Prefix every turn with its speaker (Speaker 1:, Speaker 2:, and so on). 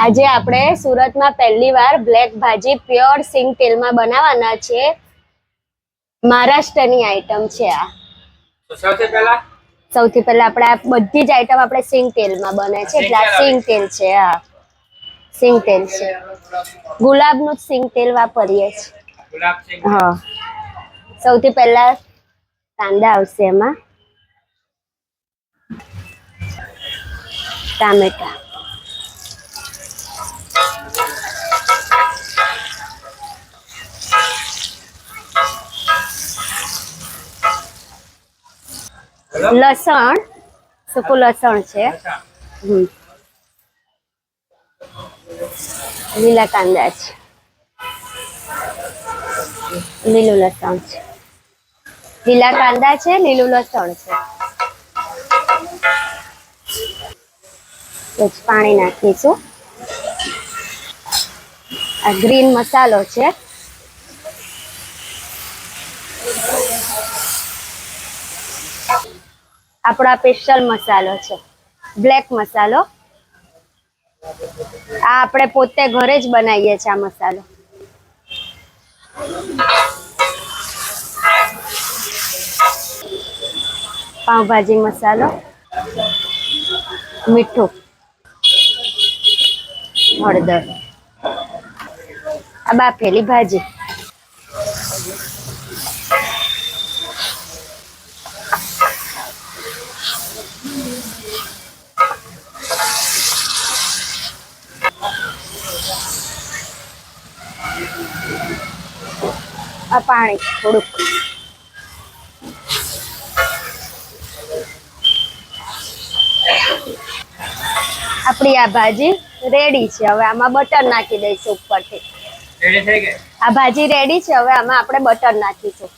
Speaker 1: આજે આપણે સુરતમાં પહેલી વાર બ્લેક ભાજી પ્યોર સિંગ તેલમાં બનાવવાના છે. મહારાષ્ટ્રની આઈટમ છે આ.
Speaker 2: સૌથી પહેલા?
Speaker 1: સૌથી પહેલા આપણે આ બધી જ આઈટમ આપણે સિંગ તેલમાં બને છે. એટલે આ સિંગ તેલ છે હા. સિંગ તેલ છે. ગુલાબનું જ સિંગ તેલ વાપરીએ છીએ. હા. સૌથી પહેલા કાંદા આવશે એમાં. ટામેટા. લસણ. સૂકું લસણ છે. લીલા કાંદા છે. લીલું લસણ છે. લીલા કાંદા છે, લીલું લસણ છે. પાણી નાખીશું. આ ગ્રીન મસાલો છે. આપણા સ્પેશિયલ મસાલો છે. બ્લેક મસાલો. આ આપણે પોતે ઘરે જ બનાવીએ છીએ આ મસાલો. પાઉંભાજી મસાલો. મીઠું. હળદર. આ બાફેલી ભાજી. આ પાણી થોડુંક. આપણી આ ભાજી રેડી છે. હવે આમાં બટર નાખી દઈશું ઉપરથી. આ ભાજી રેડી છે. હવે આમાં આપણે બટર નાખીશું.